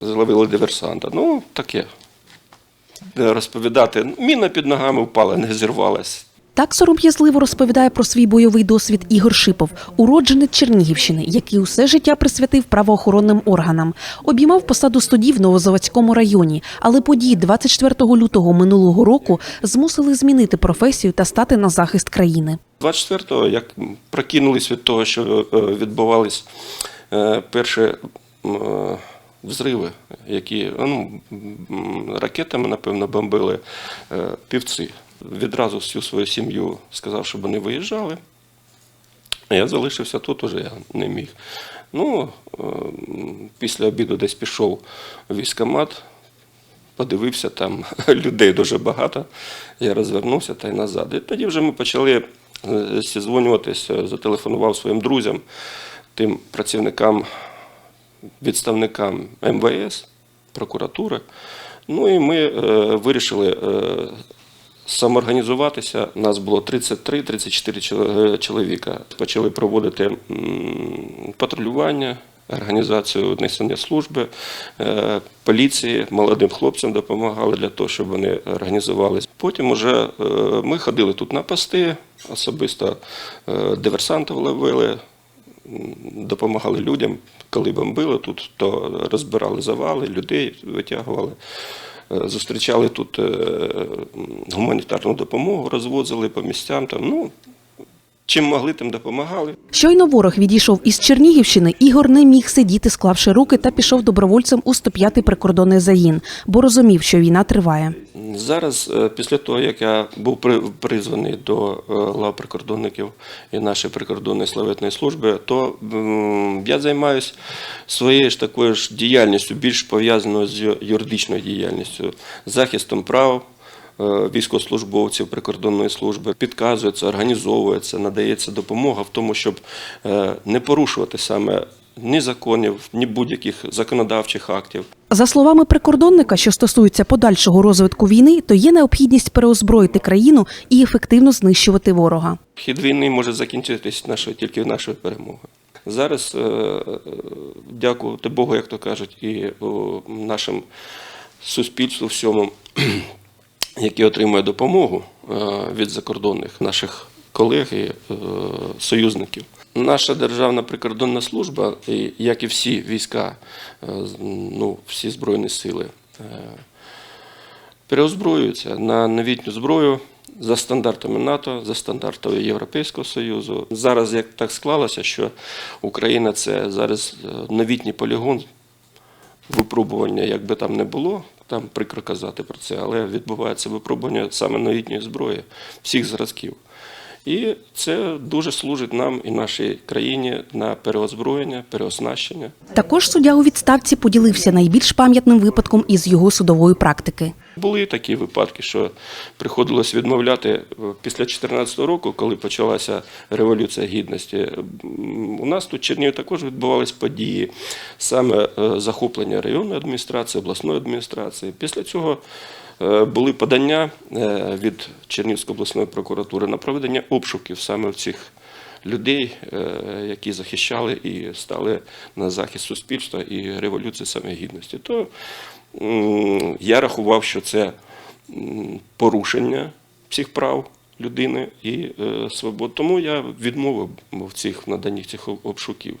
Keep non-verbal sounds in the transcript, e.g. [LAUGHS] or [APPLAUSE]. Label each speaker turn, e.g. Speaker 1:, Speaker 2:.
Speaker 1: зловили диверсанта. Ну, таке. Розповідати. Міна під ногами впала, не зірвалась.
Speaker 2: Так сором'язливо розповідає про свій бойовий досвід Ігор Шипов, уродженець Чернігівщини, який усе життя присвятив правоохоронним органам. Обіймав посаду судді в Новозаводському районі, але події 24 лютого минулого року змусили змінити професію та стати на захист країни.
Speaker 1: 24-го, як прокинулись від того, що е, відбувались е, перші м, е, взриви, які ну, ракетами, напевно, бомбили е, півці. Відразу всю свою сім'ю сказав, щоб вони виїжджали. Я залишився тут уже, я не міг. Ну, е, після обіду десь пішов у військкомат, подивився, там [LAUGHS] людей дуже багато. Я розвернувся та й назад. І тоді вже ми почали е, зізвонюватися, зателефонував своїм друзям, тим працівникам, відставникам МВС, прокуратури. Ну і ми е, вирішили е, самоорганізуватися. Нас було 33-34 е, чоловіка. Почали проводити патрулювання. Організацію несення служби, поліції, молодим хлопцям допомагали для того, щоб вони організувалися. Потім уже ми ходили тут на пости, особисто диверсантів ловили, допомагали людям, коли бомбили тут, то розбирали завали, людей витягували. Е, Зустрічали тут е, гуманітарну допомогу, розвозили по місцям. Там, ну, чим могли, тим допомагали.
Speaker 2: Щойно ворог відійшов із Чернігівщини, Ігор не міг сидіти, склавши руки, та пішов добровольцем у 105-й прикордонний загін, бо розумів, що війна триває.
Speaker 1: Зараз, е, після того, як я був при- призваний до е, лав прикордонників і нашої прикордонної славетної служби, то я займаюся своєю ж такою ж діяльністю, більш пов'язаною з юридичною діяльністю, захистом прав. Е, Військовослужбовців прикордонної служби підказується, організовується, надається допомога в тому, щоб е, не порушувати саме ні законів, ні будь-яких законодавчих актів.
Speaker 2: За словами прикордонника, що стосується подальшого розвитку війни, то є необхідність переозброїти країну і ефективно знищувати ворога.
Speaker 1: Хід війни може закінчитись нашою, тільки нашою перемогою. Зараз, е, дякувати Богу, як то кажуть, і нашим суспільству всьому, які отримує допомогу е, від закордонних наших колег і е, союзників. Наша державна прикордонна служба, як і всі війська, е, ну, всі збройні сили, переозброюються на новітню зброю за стандартами НАТО, за стандартами Європейського Союзу. Зараз як так склалося, що Україна це зараз новітній полігон випробування, як би там не було, там прикро казати про це, але відбувається випробування саме новітньої зброї всіх зразків. І це дуже служить нам і нашій країні на переозброєння, переоснащення.
Speaker 2: Також суддя у відставці поділився найбільш пам'ятним випадком із його судової практики.
Speaker 1: Були такі випадки, що приходилось відмовляти е, після 2014 року, коли почалася революція гідності. У нас тут в Чернігові також відбувались події, саме е, захоплення районної адміністрації, обласної адміністрації. Після цього е, були подання е, від Чернігівської обласної прокуратури на проведення обшуків саме в цих людей, е, які захищали і стали на захист суспільства і революції саме гідності. То я рахував, що це порушення всіх прав людини і е, свобод. Тому я відмовив в цих в наданні цих обшуків.